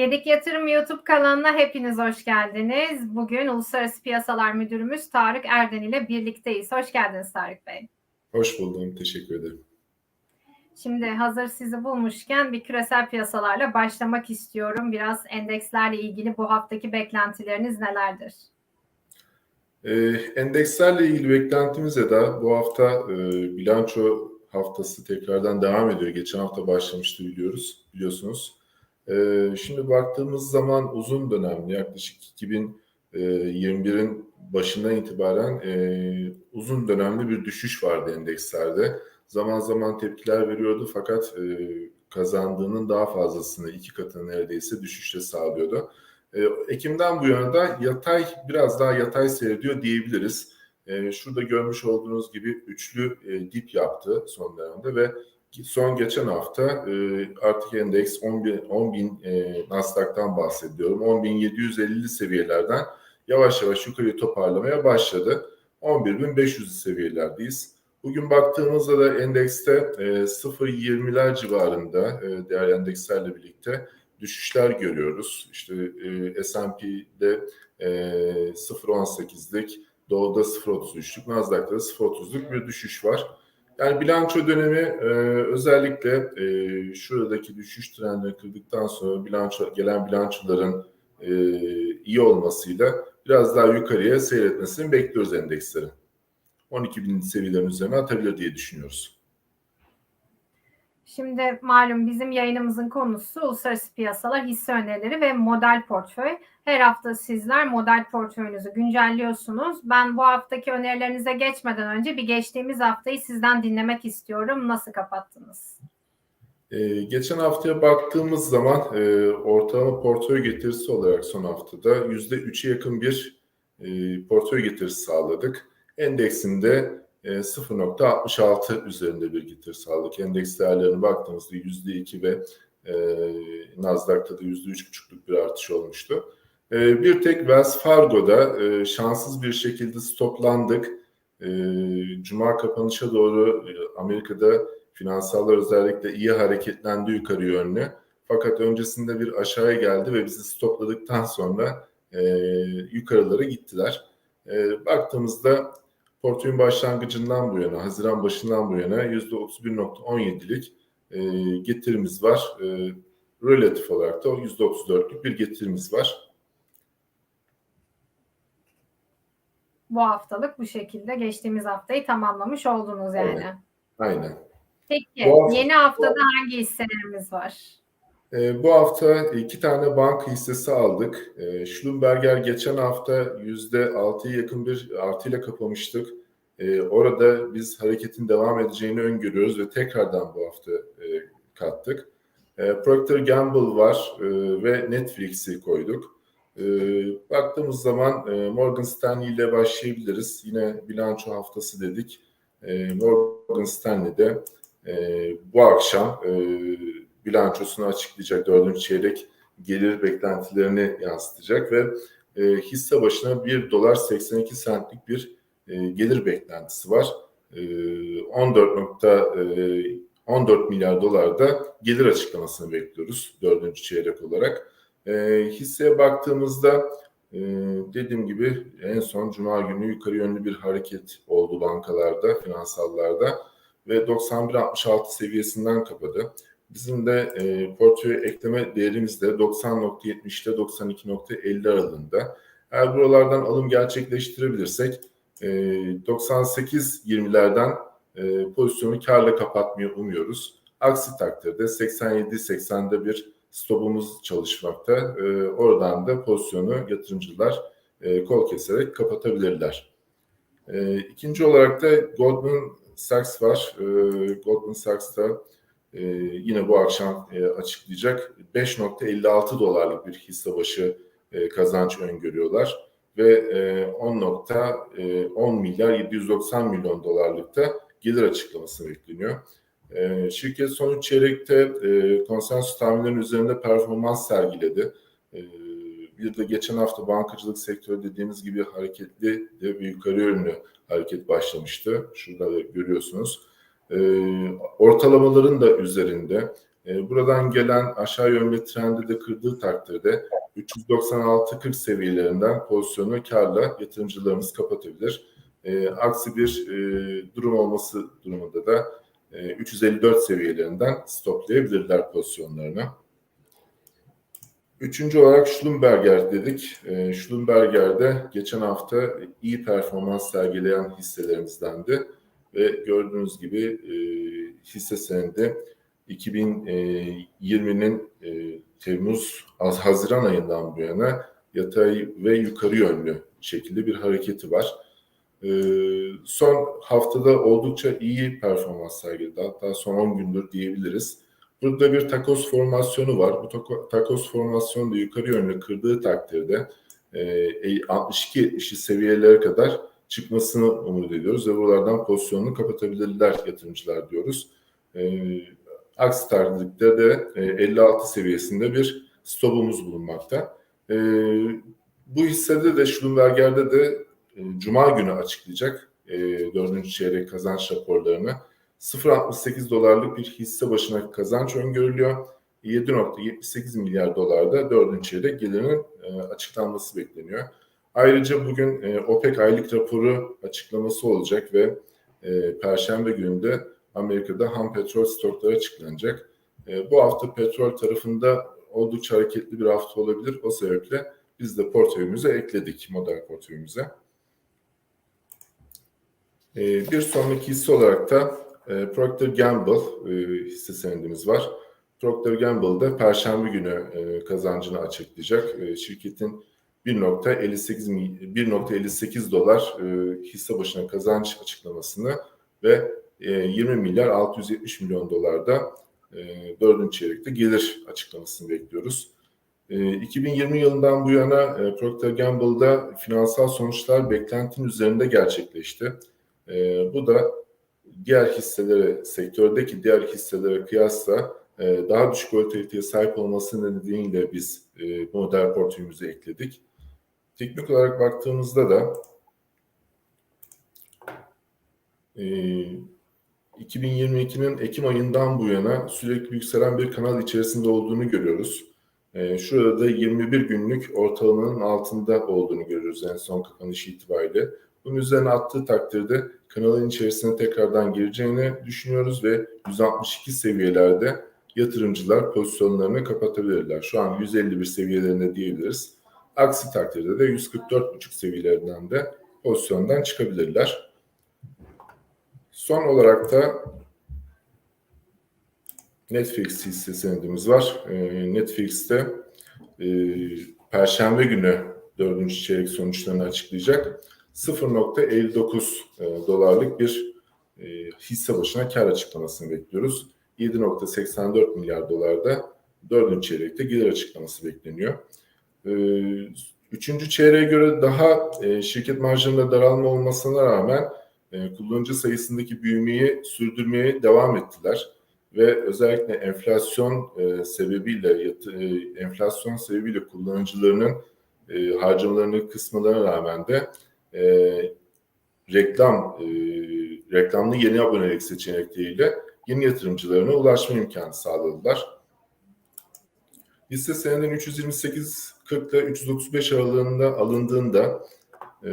Gedik Yatırım YouTube kanalına hepiniz hoş geldiniz. Bugün Uluslararası Piyasalar Müdürümüz Tarık Erden ile birlikteyiz. Hoş geldiniz Tarık Bey. Hoş buldum, teşekkür ederim. Şimdi hazır sizi bulmuşken bir küresel piyasalarla başlamak istiyorum. Biraz endekslerle ilgili bu haftaki beklentileriniz nelerdir? Ee, endekslerle ilgili beklentimiz de da bu hafta e, bilanço haftası tekrardan devam ediyor. Geçen hafta başlamıştı biliyoruz, biliyorsunuz. Ee, şimdi baktığımız zaman uzun dönemli yaklaşık 2021'in başından itibaren e, uzun dönemli bir düşüş vardı endekslerde. Zaman zaman tepkiler veriyordu fakat e, kazandığının daha fazlasını iki katını neredeyse düşüşle sağlıyordu. E, Ekim'den bu yana da yatay biraz daha yatay seyrediyor diyebiliriz. E, şurada görmüş olduğunuz gibi üçlü e, dip yaptı son dönemde ve son geçen hafta e, artık endeks 10 bin, 10 bin e, Nasdaq'tan bahsediyorum. 10.750 seviyelerden yavaş yavaş yukarı toparlamaya başladı. 11.500 seviyelerdeyiz. Bugün baktığımızda da endekste e, 0.20'ler civarında e, değer endekslerle birlikte düşüşler görüyoruz. İşte e, S&P'de e, 0.18'lik, Dow'da 0.33'lük, Nasdaq'ta da 0.30'luk bir düşüş var. Yani bilanço dönemi e, özellikle e, şuradaki düşüş trendini kırdıktan sonra bilanço gelen bilançoların e, iyi olmasıyla biraz daha yukarıya seyretmesini bekliyoruz endekslerin. 12 bin seviyelerin üzerine atabilir diye düşünüyoruz. Şimdi malum bizim yayınımızın konusu uluslararası piyasalar, hisse önerileri ve model portföy. Her hafta sizler model portföyünüzü güncelliyorsunuz. Ben bu haftaki önerilerinize geçmeden önce bir geçtiğimiz haftayı sizden dinlemek istiyorum. Nasıl kapattınız? Ee, geçen haftaya baktığımız zaman e, ortalama portföy getirisi olarak son haftada %3'e yakın bir e, portföy getirisi sağladık. Endeksinde 0.66 üzerinde bir getir sağladık. Endeks değerlerine baktığımızda %2 ve e, Nasdaq'ta da %3.5'luk bir artış olmuştu. E, bir tek Wells Fargo'da e, şanssız bir şekilde stoplandık. E, Cuma kapanışa doğru e, Amerika'da finansallar özellikle iyi hareketlendi yukarı yönlü. Fakat öncesinde bir aşağıya geldi ve bizi stopladıktan sonra e, yukarılara gittiler. E, baktığımızda portföyün başlangıcından bu yana, Haziran başından bu yana %31.17'lik e, getirimiz var. E, relatif olarak da o %34'lük bir getirimiz var. Bu haftalık bu şekilde geçtiğimiz haftayı tamamlamış oldunuz yani. Aynen. Aynen. Peki bu hafta, yeni haftada bu, hangi hisselerimiz var? E, bu hafta iki tane banka hissesi aldık. E, Schlumberger geçen hafta %6'ya yakın bir artıyla kapamıştık. E, orada biz hareketin devam edeceğini öngörüyoruz ve tekrardan bu hafta e, kattık. E, Procter Gamble var e, ve Netflix'i koyduk. E, baktığımız zaman e, Morgan Stanley ile başlayabiliriz. Yine bilanço haftası dedik. E, Morgan Stanley'de e, bu akşam e, bilançosunu açıklayacak dördüncü çeyrek gelir beklentilerini yansıtacak ve e, hisse başına 1 dolar 82 centlik bir e, gelir beklentisi var. E, 14 e, 14 milyar dolarda gelir açıklamasını bekliyoruz dördüncü çeyrek olarak. E, hisseye baktığımızda e, dediğim gibi en son Cuma günü yukarı yönlü bir hareket oldu bankalarda, finansallarda ve 91.66 seviyesinden kapadı. Bizim de e, portföy ekleme değerimiz de 90.70'te 92.50 aralığında. Eğer buralardan alım gerçekleştirebilirsek e, 98-20'lerden e, pozisyonu karla kapatmayı umuyoruz. Aksi takdirde 87-80'de bir stopumuz çalışmakta. E, oradan da pozisyonu yatırımcılar e, kol keserek kapatabilirler. E, ikinci olarak da Goldman Sachs var. E, Goldman Sachs da e, yine bu akşam e, açıklayacak 5.56 dolarlık bir hisse başı e, kazanç öngörüyorlar ve e, 10.10 e, milyar 790 milyon dolarlıkta gelir açıklaması bekleniyor. E, şirket son çeyrekte e, konsensus tahminlerinin üzerinde performans sergiledi. E, bir de geçen hafta bankacılık sektörü dediğimiz gibi hareketli ve yukarı yönlü hareket başlamıştı. Şurada görüyorsunuz. E, ortalamaların da üzerinde E, buradan gelen aşağı yönlü trendi de kırdığı takdirde 396-40 seviyelerinden pozisyonu karla yatırımcılarımız kapatabilir. E, aksi bir e, durum olması durumunda da e, 354 seviyelerinden stoplayabilirler pozisyonlarını. Üçüncü olarak Schlumberger dedik. E, Schlumberger'de geçen hafta iyi performans sergileyen hisselerimizdendi ve gördüğünüz gibi e, hisse senedi 2020'nin e, Temmuz Haziran ayından bu yana yatay ve yukarı yönlü şekilde bir hareketi var. E, son haftada oldukça iyi performans sergiledi. Hatta son 10 gündür diyebiliriz. Burada bir takos formasyonu var. Bu takos formasyonu da yukarı yönlü kırdığı takdirde e, 62-70 seviyelere kadar çıkmasını umut ediyoruz ve buralardan pozisyonunu kapatabilirler yatırımcılar diyoruz. E, aksi takdirde de e, 56 seviyesinde bir stopumuz bulunmakta. E, bu hissede de Schlumberger'de de e, Cuma günü açıklayacak e, dördüncü çeyrek kazanç raporlarını. 0.68 dolarlık bir hisse başına kazanç öngörülüyor. 7.78 milyar dolarda dördüncü çeyrek gelirinin e, açıklanması bekleniyor. Ayrıca bugün e, OPEC aylık raporu açıklaması olacak ve e, Perşembe günü Amerika'da ham petrol stokları açıklanacak. E, bu hafta petrol tarafında oldukça hareketli bir hafta olabilir. O sebeple biz de portföyümüze ekledik, model portföyümüze. E, bir sonraki hisse olarak da e, Procter Gamble e, hisse senedimiz var. Procter Gamble da Perşembe günü e, kazancını açıklayacak. E, şirketin 1.58 1.58 dolar e, hisse başına kazanç açıklamasını ve e, 20 milyar 670 milyon dolarda e, dördüncü çeyrekte gelir açıklamasını bekliyoruz. E, 2020 yılından bu yana e, Procter Gamble'da finansal sonuçlar beklentinin üzerinde gerçekleşti. E, bu da diğer hisselere, sektördeki diğer hisselere kıyasla e, daha düşük volatiliteye sahip olması nedeniyle biz e, model portföyümüze ekledik. Teknik olarak baktığımızda da e, 2022'nin Ekim ayından bu yana sürekli yükselen bir kanal içerisinde olduğunu görüyoruz. E, şurada da 21 günlük ortalamanın altında olduğunu görüyoruz en son kapanış itibariyle. Bunun üzerine attığı takdirde kanalın içerisine tekrardan gireceğini düşünüyoruz ve 162 seviyelerde yatırımcılar pozisyonlarını kapatabilirler. Şu an 151 seviyelerinde diyebiliriz. Aksi takdirde de 144,5 seviyelerinden de pozisyondan çıkabilirler. Son olarak da Netflix hisse senedimiz var. Netflix'te e, Perşembe günü dördüncü çeyrek sonuçlarını açıklayacak. 0.59 e, dolarlık bir e, hisse başına kar açıklamasını bekliyoruz. 7.84 milyar dolarda dördüncü çeyrekte gelir açıklaması bekleniyor. E, üçüncü çeyreğe göre daha e, şirket marjlarında daralma olmasına rağmen e, kullanıcı sayısındaki büyümeyi sürdürmeye devam ettiler ve özellikle enflasyon e, sebebiyle enflasyon sebebiyle kullanıcılarının harcamalarını kısmalarına rağmen de reklam reklamlı yeni abonelik seçenekleriyle yeni yatırımcılarına ulaşma imkanı sağladılar. Hisse senedinin 328 40 ile 335 aralığında alındığında e,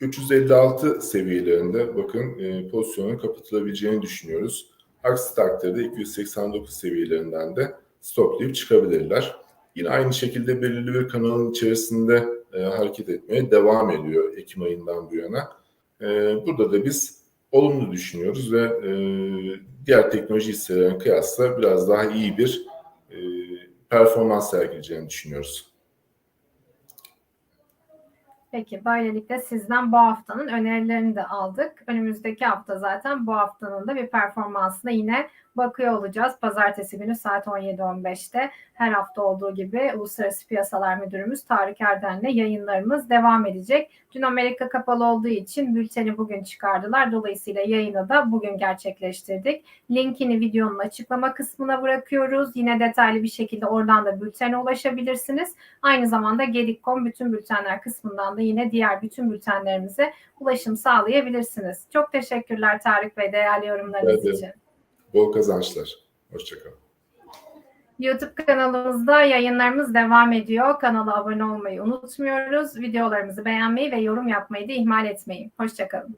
356 seviyelerinde bakın e, pozisyonun kapatılabileceğini düşünüyoruz. Aksi takdirde 289 seviyelerinden de stoplayıp çıkabilirler. Yine aynı şekilde belirli bir kanalın içerisinde e, hareket etmeye devam ediyor Ekim ayından bu yana. E, burada da biz olumlu düşünüyoruz ve e, diğer teknoloji hisselerine kıyasla biraz daha iyi bir performans sergileyeceğini düşünüyoruz. Peki böylelikle sizden bu haftanın önerilerini de aldık. Önümüzdeki hafta zaten bu haftanın da bir performansına yine bakıyor olacağız. Pazartesi günü saat 17.15'te her hafta olduğu gibi Uluslararası Piyasalar Müdürümüz Tarık Erden'le yayınlarımız devam edecek. Dün Amerika kapalı olduğu için bülteni bugün çıkardılar. Dolayısıyla yayını da bugün gerçekleştirdik. Linkini videonun açıklama kısmına bırakıyoruz. Yine detaylı bir şekilde oradan da bültene ulaşabilirsiniz. Aynı zamanda Gedik.com bütün bültenler kısmından da yine diğer bütün bültenlerimize ulaşım sağlayabilirsiniz. Çok teşekkürler Tarık Bey değerli yorumlarınız Evet. için. Bol kazançlar. Hoşçakalın. YouTube kanalımızda yayınlarımız devam ediyor. Kanala abone olmayı unutmuyoruz. Videolarımızı beğenmeyi ve yorum yapmayı da ihmal etmeyin. Hoşçakalın.